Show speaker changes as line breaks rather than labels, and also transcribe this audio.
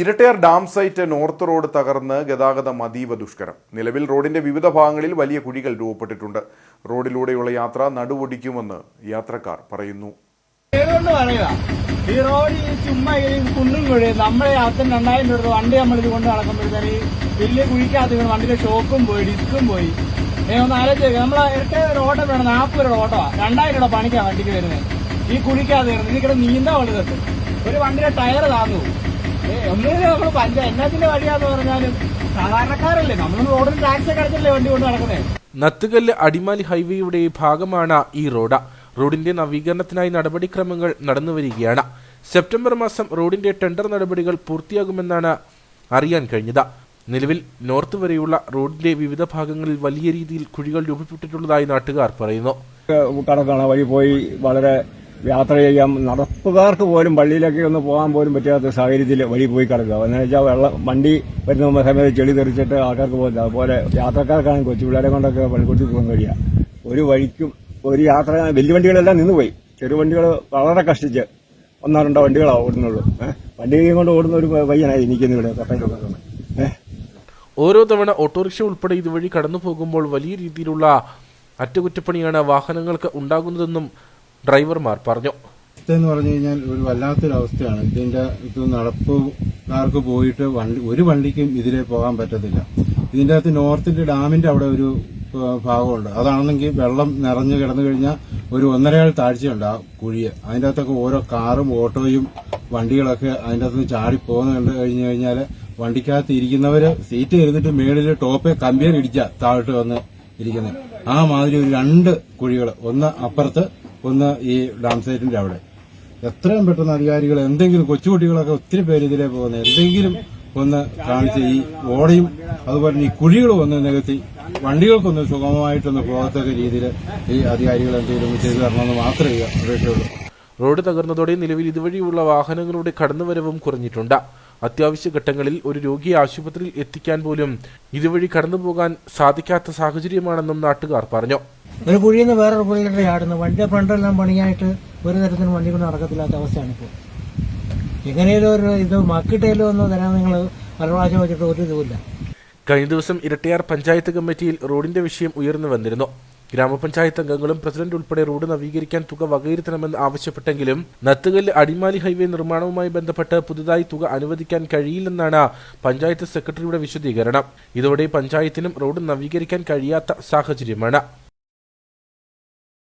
Irattayar dam site north road തകർന്ന് ഗതാഗതം അതീവ ദുഷ്കരം. നിലവിൽ റോഡിന്റെ വിവിധ ഭാഗങ്ങളിൽ വലിയ കുഴികൾ രൂപപ്പെട്ടിട്ടുണ്ട്. റോഡിലൂടെയുള്ള യാത്ര നടുവൊടിക്കുമെന്ന് യാത്രക്കാർ പറയുന്നു.
ഈ റോഡ് ചുമ്മാ ഈ കുണ്ടും കുഴി നമ്മളെ അച്ഛൻ രണ്ടായിരം രൂപ വണ്ടി നമ്മൾ ഇത് കൊണ്ട് നടക്കുമ്പോഴത്തേന് വലിയ കുഴിക്കകത്ത് വണ്ടിയുടെ ഷോക്കും പോയി ഡിസ്കും പോയി. ഒന്ന് ആലോചിച്ച്. നമ്മളെ ഇരട്ട ഓട്ടം വേണം നാൽപ്പത് രൂപ ഓട്ടോ. രണ്ടായിരം രൂപ പണിക്കാണ് വണ്ടിക്ക് വരുന്നത്. ഈ കുഴിക്കകത്ത് വരുന്നത് ഇതിവിടെ നീന്താ വളരെ ഒരു വണ്ടിയുടെ ടയർ താന്നു. ഒന്നിനും നമ്മൾ പഞ്ച എന്നതിന്റെ വഴിയാന്ന് പറഞ്ഞാലും സാധാരണക്കാരല്ലേ? നമ്മൾ റോഡിൽ ടാക്സ് ഒക്കെ അടച്ചല്ലേ വണ്ടി കൊണ്ട് നടക്കുന്നത്
നത്തുകല്ല് അടിമാലി ഹൈവേയുടെ ഭാഗമാണ് ഈ റോഡ്. റോഡിന്റെ നവീകരണത്തിനായി നടപടിക്രമങ്ങൾ നടന്നുവരികയാണ് സെപ്റ്റംബർ മാസം റോഡിന്റെ ടെൻഡർ നടപടികൾ പൂർത്തിയാകുമെന്നാണ് അറിയാൻ കഴിഞ്ഞത്. നിലവിൽ നോർത്ത് വരെയുള്ള റോഡിന്റെ വിവിധ ഭാഗങ്ങളിൽ വലിയ രീതിയിൽ കുഴികൾ രൂപപ്പെട്ടിട്ടുള്ളതായി നാട്ടുകാർ പറയുന്നു.
കണക്കാണ് വഴി പോയി വളരെ യാത്ര ചെയ്യാൻ നടപ്പുകാർക്ക് പോലും പള്ളിയിലേക്ക് ഒന്ന് പോകാൻ പോലും പറ്റാത്ത സാഹചര്യത്തിൽ വഴി പോയി കിടക്കുക. എന്ന് വെച്ചാൽ വെള്ളം വണ്ടി വരുന്ന സമയത്ത് ചെളി തെറിച്ചിട്ട് ആൾക്കാർക്ക് പോകില്ല അതുപോലെ യാത്രക്കാർക്കാണ് കൊച്ചു പിള്ളേരെ കൊണ്ടൊക്കെ പള്ളിക്കൂട്ടി പോകാൻ കഴിയുക ഒരു വഴിക്കും ഒരു യാത്ര വലിയ വണ്ടികളെല്ലാം നിന്നുപോയി ചെറു വണ്ടികൾ വളരെ കഷ്ടിച്ച് ഒന്നോ രണ്ടോ വണ്ടികളാണ് ഓടുന്നുള്ളൂ. വണ്ടി കൊണ്ട് ഓടുന്ന ഒരു പയ്യനായി എനിക്കിന്നിവിടെ ഇവിടെ
ഓരോ തവണ ഓട്ടോറിക്ഷ ഉൾപ്പെടെ ഇതുവഴി കടന്നു പോകുമ്പോൾ വലിയ രീതിയിലുള്ള അറ്റകുറ്റപ്പണിയാണ് വാഹനങ്ങൾക്ക് ഉണ്ടാകുന്നതെന്നും ഡ്രൈവർമാർ പറഞ്ഞു.
എന്ന് പറഞ്ഞു കഴിഞ്ഞാൽ ഒരു വല്ലാത്തൊരു അവസ്ഥയാണ് ഇതിന്റെ ഇത് നടപ്പുകാർക്ക് പോയിട്ട് വണ്ടി ഒരു വണ്ടിക്കും ഇതിലെ പോകാൻ പറ്റത്തില്ല. ഇതിന്റെ അകത്ത് നോർത്തിന്റെ ഡാമിന്റെ അവിടെ ഒരു ഭാഗമുണ്ട്. അതാണെന്നെങ്കിൽ വെള്ളം നിറഞ്ഞു കിടന്നു കഴിഞ്ഞാൽ ഒരു ഒന്നരയാൾ താഴ്ചയുണ്ട് ആ കുഴിയെ. അതിന്റെ അകത്തൊക്കെ ഓരോ കാറും ഓട്ടോയും വണ്ടികളൊക്കെ അതിന്റെ അകത്ത് ചാടി പോകുന്ന കണ്ടു കഴിഞ്ഞു കഴിഞ്ഞാൽ വണ്ടിക്കകത്ത് ഇരിക്കുന്നവര് സീറ്റ് ഇരുന്നിട്ട് മേളിൽ ടോപ്പെ കമ്പിയർ ഇടിച്ച താഴോട്ട് വന്ന് ഇരിക്കുന്നത്. ആ മാതിരി ഒരു രണ്ട് കുഴികൾ ഒന്ന് അപ്പുറത്ത് ഒന്ന് ഈ ഡാം സൈറ്റിന്റെ അവിടെ. എത്രയും പെട്ടെന്ന് അധികാരികൾ എന്തെങ്കിലും കൊച്ചുകുട്ടികളൊക്കെ ഒത്തിരി പേര് ഇതിലേ പോകുന്നത്. എന്തെങ്കിലും ഒന്ന് കാണിച്ച് ഈ ഓടയും അതുപോലെ ഈ കുഴികളും ഒന്ന് നികത്തി വണ്ടികൾക്കൊന്ന് സുഗമമായിട്ടൊന്ന് പോകത്തക്ക രീതിയിൽ ഈ അധികാരികൾ എന്തെങ്കിലും ചെയ്തു? തരണമെന്ന് മാത്രമേ അപേക്ഷയുള്ളൂ.
റോഡ് തകർന്നതോടെ നിലവിൽ ഇതുവഴിയുള്ള വാഹനങ്ങളുടെ കടന്നുവരവും കുറഞ്ഞിട്ടുണ്ട്. അത്യാവശ്യ ഘട്ടങ്ങളിൽ ഒരു രോഗിയെ ആശുപത്രിയിൽ എത്തിക്കാൻ പോലും ഇതുവഴി കടന്നുപോകാൻ സാധിക്കാത്ത സാഹചര്യമാണെന്നും നാട്ടുകാർ പറഞ്ഞു.
ഒരു കുഴിയിൽ നിന്ന് വേറൊരു കുഴിയിലോട്ട് ചാടുന്നു. വണ്ടിയുടെ ഫ്രണ്ടെല്ലാം പണിയായിട്ട് ഒരു തരത്തിലും വണ്ടി കൊണ്ട് നടക്കത്തില്ലാത്ത അവസ്ഥയാണ് ഇപ്പോൾ. എങ്ങനെയാലും ഒരു ഇത് മക്കിട്ടേലും ഒന്ന് തരാൻ നിങ്ങൾ പല പ്രാവശ്യം വെച്ചിട്ട് ഒരു ഇതുമില്ല.
കഴിഞ്ഞ ദിവസം ഇരട്ടയാർ പഞ്ചായത്ത് കമ്മിറ്റിയിൽ റോഡിന്റെ വിഷയം ഉയർന്നു വന്നിരുന്നു. ഗ്രാമപഞ്ചായത്ത് അംഗങ്ങളും പ്രസിഡന്റ് ഉൾപ്പെടെ റോഡ് നവീകരിക്കാൻ തുക വകയിരുത്തണമെന്ന് ആവശ്യപ്പെട്ടെങ്കിലും നത്തുകല്ല് അടിമാലി ഹൈവേ നിർമ്മാണവുമായി ബന്ധപ്പെട്ട് പുതുതായി തുക അനുവദിക്കാൻ കഴിയില്ലെന്നാണ് പഞ്ചായത്ത് സെക്രട്ടറിയുടെ വിശദീകരണം. ഇതോടെ പഞ്ചായത്തിനും റോഡ് നവീകരിക്കാൻ കഴിയാത്ത സാഹചര്യമാണ്.